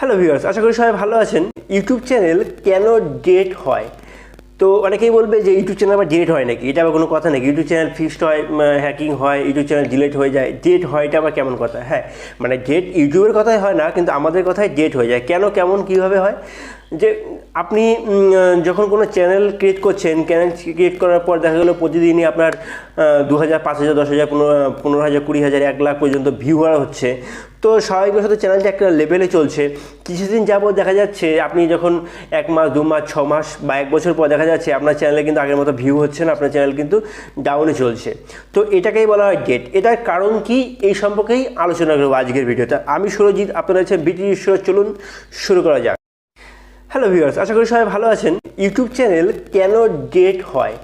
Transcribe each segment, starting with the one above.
Hello viewers আশা করি সবাই ভালো আছেন। ইউটিউব চ্যানেল কেন ডেট হয়? তো অনেকেই বলবে যে ইউটিউব চ্যানেল আবার ডেট হয় নাকি? এটা আবার কোনো কথা নাকি? ইউটিউব চ্যানেল ফিক্সড হয় হ্যাকিং হয় ইউটিউব চ্যানেল ডিলেট হয়ে যায়। ডেট হয়, এটা আবার কেমন কথা? হ্যাঁ মানে ডেট ইউটিউবের কথাই হয় না, কিন্তু আমাদের কথায় ডেট হয়ে যায়। কেন, কেমন, কীভাবে হয়? যে আপনি যখন কোনো চ্যানেল ক্রিয়েট করছেন চ্যানেল ক্রিয়েট করার পর দেখা গেলো প্রতিদিনই আপনার দু হাজার পাঁচ হাজার দশ হাজার পনেরো পনেরো হাজার কুড়ি হাজার এক লাখ পর্যন্ত ভিউয়ার হচ্ছে তো স্বাভাবিকভাবে চ্যানেলটা একটা লেভেলে চলছে। কিছুদিন যাবত দেখা যাচ্ছে, আপনি যখন এক মাস, দু মাস, ছ মাস বা এক বছর পর দেখা যাচ্ছে, আপনার চ্যানেলে কিন্তু আগের মতো ভিউ হচ্ছে না, আপনার চ্যানেল কিন্তু ডাউনে চলছে। তো এটাকেই বলা হয় ডেট এটার কারণ কি? এই সম্পর্কেই আলোচনা করব আজকের ভিডিওটা আমি সুরজিৎ, আপনারা হচ্ছে বিটি চলুন শুরু করা যাক। হ্যালো ভিউয়ার্স আশা করি সবাই ভালো আছেন। ইউটিউব চ্যানেল কেন ডেট হয়?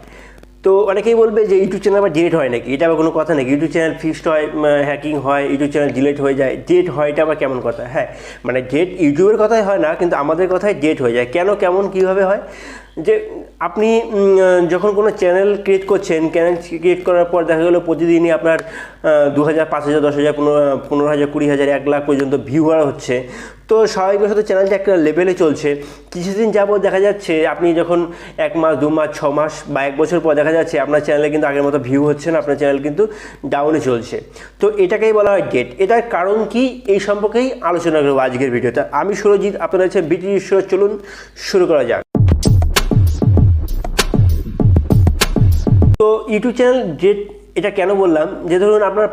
তো অনেকেই বলবে যে ইউটিউব চ্যানেল আবার ডেট হয় নাকি? এটা আবার কোনো কথা নাকি? ইউটিউব চ্যানেল ফিক্সড হয় হ্যাকিং হয় ইউটিউব চ্যানেল ডিলেট হয়ে যায়। ডেট হয়, এটা আবার কেমন কথা? হ্যাঁ মানে ডেট ইউটিউবের কথাই হয় না, কিন্তু আমাদের কথায় ডেট হয়ে যায়। কেন, কেমন, কীভাবে হয়? যে আপনি যখন কোনো চ্যানেল ক্রিয়েট করছেন চ্যানেল ক্রিয়েট করার পর দেখা গেলো প্রতিদিনই আপনার দু হাজার পাঁচ হাজার দশ হাজার পনেরো পনেরো হাজার কুড়ি হাজার এক লাখ পর্যন্ত ভিউয়ার হচ্ছে। তো স্বাভাবিকভাবে চ্যানেলটা একটা লেভেলে চলছে। কিছুদিন যাবত দেখা যাচ্ছে, আপনি যখন এক মাস, দু মাস, ছ মাস বা এক বছর পর দেখা যাচ্ছে, আপনার চ্যানেলে কিন্তু আগের মতো ভিউ হচ্ছে না, আপনার চ্যানেল কিন্তু ডাউনে চলছে। তো এটাকেই বলা হয় ডেট এটার কারণ কি? এই সম্পর্কেই আলোচনা করব আজকের ভিডিওতে আমি সুরজিৎ, আপনারা হচ্ছে বিটি ঈশ্বর চলুন শুরু করা যাক। তো ইউটিউব চ্যানেল যে এটা কেন বললাম? যে ধরুন আপনার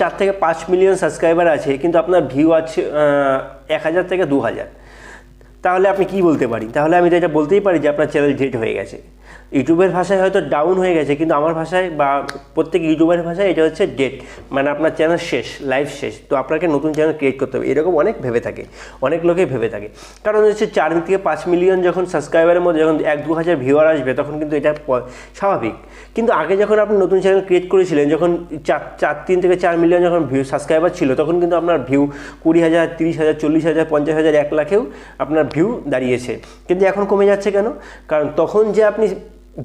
চার থেকে পাঁচ মিলিয়ন সাবস্ক্রাইবার আছে, কিন্তু আপনার ভিউ আছে এক হাজার থেকে দু হাজার। তাহলে আপনি কি বলতে পারি? তাহলে আমি তো এটা বলতেই পারি যে আপনার চ্যানেল ডেট হয়ে গেছে। ইউটিউবের ভাষায় হয়তো ডাউন হয়ে গেছে, কিন্তু আমার ভাষায় বা প্রত্যেক ইউটিউবের ভাষায় এটা হচ্ছে ডেট মানে আপনার চ্যানেল শেষ লাইফ শেষ। তো আপনাকে নতুন চ্যানেল ক্রিয়েট করতে হবে। এরকম অনেক ভেবে থাকে, অনেক লোকেই ভেবে থাকে। কারণ হচ্ছে চার থেকে পাঁচ মিলিয়ন যখন সাবস্ক্রাইবারের মধ্যে যখন এক দু হাজার ভিউয়ার আসবে, তখন কিন্তু এটা স্বাভাবিক। কিন্তু আগে যখন আপনি নতুন চ্যানেল ক্রিয়েট করেছিলেন, যখন চার চার, তিন থেকে চার মিলিয়ন যখন ভিউ সাবস্ক্রাইবার ছিল, তখন কিন্তু আপনার ভিউ কুড়ি হাজার, তিরিশ হাজার, চল্লিশ হাজার, পঞ্চাশ হাজার, এক লাখেও আপনার ভিউ দাঁড়িয়েছে। কিন্তু এখন কমে যাচ্ছে কেন? কারণ তখন যে আপনি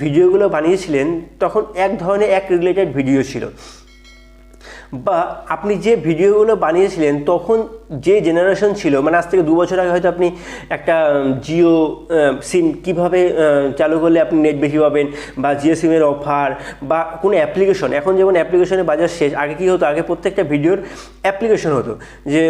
ভিডিওগুলো বানিয়েছিলেন তখন এক ধরনের এক রিলেটেড ভিডিও ছিল। বা আপনি যে ভিডিওগুলো বানিয়েছিলেন, তখন যে জেনারেশন ছিল মানে আজ থেকে দু বছর আগে হয়তো আপনি একটা জিও সিম কীভাবে চালু করলে আপনি নেট বেশি পাবেন বা জিও সিমের অফার বা কোনো অ্যাপ্লিকেশন এখন যেমন অ্যাপ্লিকেশনের বাজার শেষ, আগে কী হতো? আগে প্রত্যেকটা ভিডিওর অ্যাপ্লিকেশন হতো যে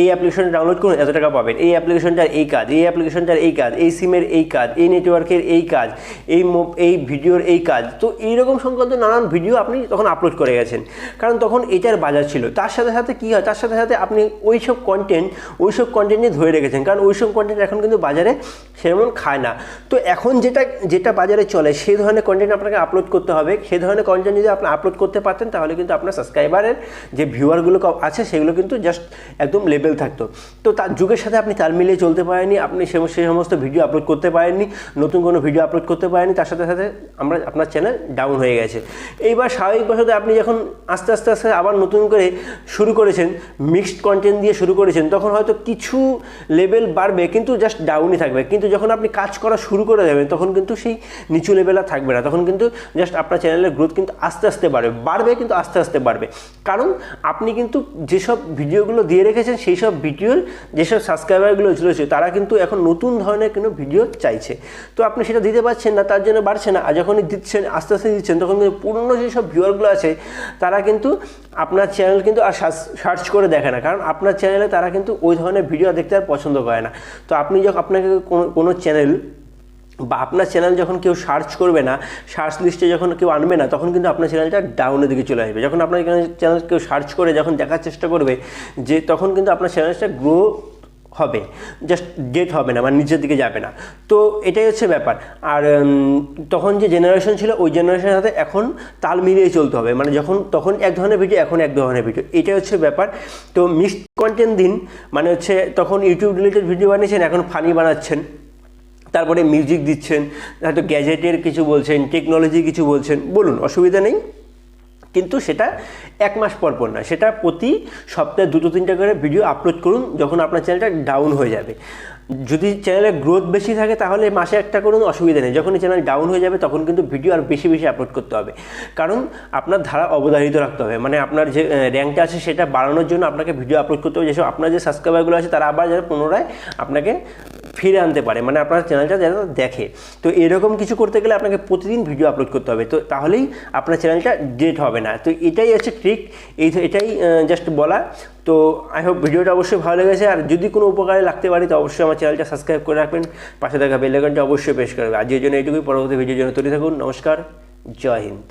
এই অ্যাপ্লিকেশন ডাউনলোড করুন, এত টাকা পাবেন। এই অ্যাপ্লিকেশনটার এই কাজ, এই অ্যাপ্লিকেশনটার এই কাজ, এই সিমের এই কাজ, এই নেটওয়ার্কের এই কাজ, এই এই ভিডিওর এই কাজ। তো এইরকম সংক্রান্ত নানান ভিডিও আপনি তখন আপলোড করে গেছেন। কারণ তখন এটার বাজার ছিল। তার সাথে সাথে কী হয়? তার সাথে সাথে আপনি ওই সব কন্টেন্ট ওই সব কন্টেন্ট নিয়ে ধরে রেখেছেন। কারণ ওই সব কন্টেন্ট এখন কিন্তু বাজারে সেরকম খায় না। তো এখন যেটা যেটা বাজারে চলে, সেই ধরনের কন্টেন্ট আপনাকে আপলোড করতে হবে। সেই ধরনের কন্টেন্ট যদি আপনি আপলোড করতে পারতেন, তাহলে কিন্তু আপনার সাবস্ক্রাইবারের যে ভিউয়ারগুলো আছে, সেগুলো কিন্তু জাস্ট একদম লেভেল থাকতো। তো তার যুগের সাথে আপনি তাল মিলিয়ে চলতে পারেননি। আপনি সে সমস্ত ভিডিও আপলোড করতে পারেননি। নতুন কোনো ভিডিও আপলোড করতে পারেননি। তার সাথে সাথে আমরা, আপনার চ্যানেল ডাউন হয়ে গেছে। এইবার স্বাভাবিকভাবে আপনি যখন আস্তে আস্তে আস্তে আবার নতুন করে শুরু করেছেন মিক্সড কন্টেন্ট দিয়ে শুরু করেছেন, তখন হয়তো কিছু লেভেল বাড়বে, কিন্তু জাস্ট ডাউনই থাকবে। কিন্তু যখন আপনি কাজ করা শুরু করে দেবেন, তখন কিন্তু সেই নিচু লেভেল আর থাকবে না। তখন কিন্তু জাস্ট আপনার চ্যানেলের গ্রোথ কিন্তু আস্তে আস্তে বাড়বে। বাড়বে কিন্তু আস্তে আস্তে বাড়বে। কারণ আপনি কিন্তু যেসব ভিডিওগুলো দিয়ে রেখেছেন সেই সব ভিডিওর যেসব সাবস্ক্রাইবারগুলো রয়েছে তারা কিন্তু এখন নতুন ধরনের কোনো ভিডিও চাইছে। তো আপনি সেটা দিতে পারছেন না, তার জন্য বাড়ছে না। আর যখনই দিচ্ছেন, আস্তে আস্তে দিচ্ছেন, তখন কিন্তু পুরনো যেসব ভিউয়ারগুলো আছে, তারা কিন্তু আপনার চ্যানেল কিন্তু আর সার্চ করে দেখে না। কারণ আপনার চ্যানেলে তারা কিন্তু ওই ধরনের ভিডিও দেখতে আর পছন্দ করে না। তো আপনি যখন, আপনাকে কোনো- কোনো চ্যানেল বা আপনার চ্যানেল যখন কেউ সার্চ করবে না সার্চ লিস্টে যখন কেউ আনবে না, তখন কিন্তু আপনার চ্যানেলটা ডাউনের দিকে চলে আসবে। যখন আপনার চ্যানেল কেউ সার্চ করে, যখন দেখার চেষ্টা করবে, যে তখন কিন্তু আপনার চ্যানেলটা গ্রো হবে জাস্ট ডেট হবে না মানে নিচের দিকে যাবে না। তো এটাই হচ্ছে ব্যাপার। আর তখন যে জেনারেশন ছিল, ওই জেনারেশনের সাথে এখন তাল মিলিয়ে চলতে হবে। মানে যখন, তখন এক ধরনের ভিডিও এখন এক ধরনের ভিডিও এটাই হচ্ছে ব্যাপার। তো মিক্সড কন্টেন্ট দিন মানে হচ্ছে তখন ইউটিউব রিলেটেড ভিডিও বানিয়েছেন, এখন ফানি বানাচ্ছেন। তারপরে মিউজিক দিচ্ছেন, হয়তো গ্যাজেটের কিছু বলছেন টেকনোলজি কিছু বলছেন, বলুন, অসুবিধা নেই। কিন্তু সেটা এক মাস পর পর না সেটা প্রতি সপ্তাহে দুটো তিনটা করে ভিডিও আপলোড করুন, যখন আপনার চ্যানেলটা ডাউন হয়ে যাবে। যদি চ্যানেলের গ্রোথ বেশি থাকে, তাহলে মাসে একটা করুন, অসুবিধা নেই। যখনই চ্যানেল ডাউন হয়ে যাবে, তখন কিন্তু ভিডিও আর বেশি বেশি আপলোড করতে হবে। কারণ আপনার ধারা অবধারিত রাখতে হবে। মানে আপনার যে র্যাঙ্কটা আছে, সেটা বাড়ানোর জন্য আপনাকে ভিডিও আপলোড করতে হবে। যেসব আপনার যে সাবস্ক্রাইবারগুলো আছে, তারা আবার যেন পুনরায় আপনাকে ফিরে আনতে পারে। মানে আপনার চ্যানেলটা যেন দেখে। তো এরকম কিছু করতে গেলে আপনাকে প্রতিদিন ভিডিও আপলোড করতে হবে। তো তাহলেই আপনার চ্যানেলটা ডেট হবে না। তো এটাই হচ্ছে ট্রিক এই এটাই জাস্ট বলা। তো আই হোপ ভিডিওটা অবশ্যই ভালো লেগেছে। আর যদি কোনো উপকারে লাগতে পারে, তো অবশ্যই আমার চ্যানেলটা সাবস্ক্রাইব করে রাখবেন। পাশে থাকা বেল অবশ্যই পেশ করবে আজকের জন্য এইটুকুই, পরবর্তী ভিডিওর জন্য তৈরি থাকুন। নমস্কার। জয় হিন্দ।